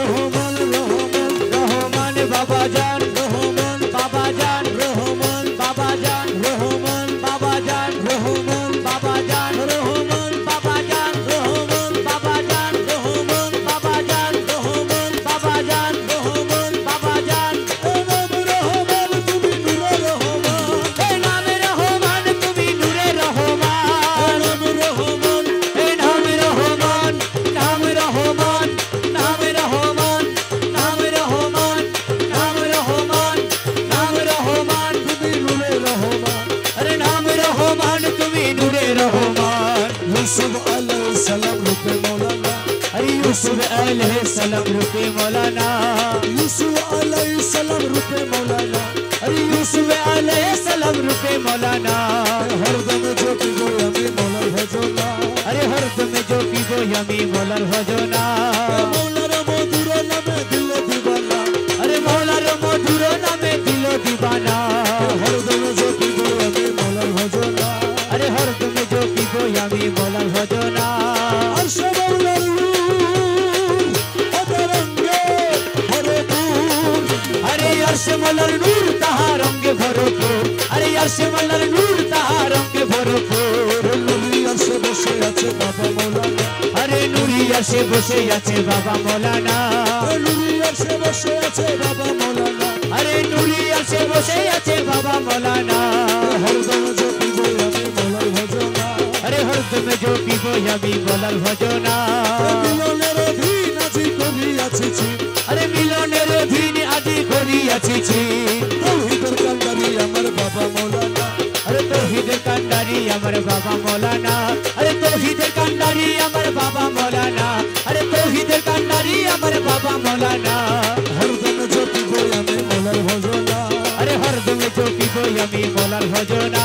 રહો મન રહો મન રહો મન બાબા আলাইহি সালাম রূপে মৌলানা। ইউসুফ আলাইহি সালাম রূপে মৌলানা। আরে ইউসুফ আলাইহি সালাম রূপে মৌলানা। হরদম जो की वो हमें मौलर भजोना अरे हरदम जो की वो हमें मौलर भजोना মালার নূর তাহা অঙ্গে ভরপুর আরে আসে মালার নূর তাহা অঙ্গে ভরপুর আসে বসে আছে বাবা মলা আরে নুরি আসে বসে আছে বাবা মৌলানা। নুরি আসে বসে আছে বাবা মৌলানা। আরে নুরি আসে বসে আছে বাবা হরদম আমি ভজনা। আরে হরদম জপিব আমি বলাল ভজনা। এসেছি তহিদের কান্ডারি আমার বাবা মৌলানা। আরে তহিদের কান্ডারি আমার বাবা মৌলানা। আরে তহিদের কান্ডারি আমার বাবা মৌলানা। আরে তহিদের কান্ডারি আমার বাবা মৌলানা। হরদমে চোখি বই আমি মোলার ভজনা। আরে হরদমে চোখি বই আমি মোলার ভজনা।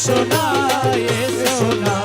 eso no, eso no.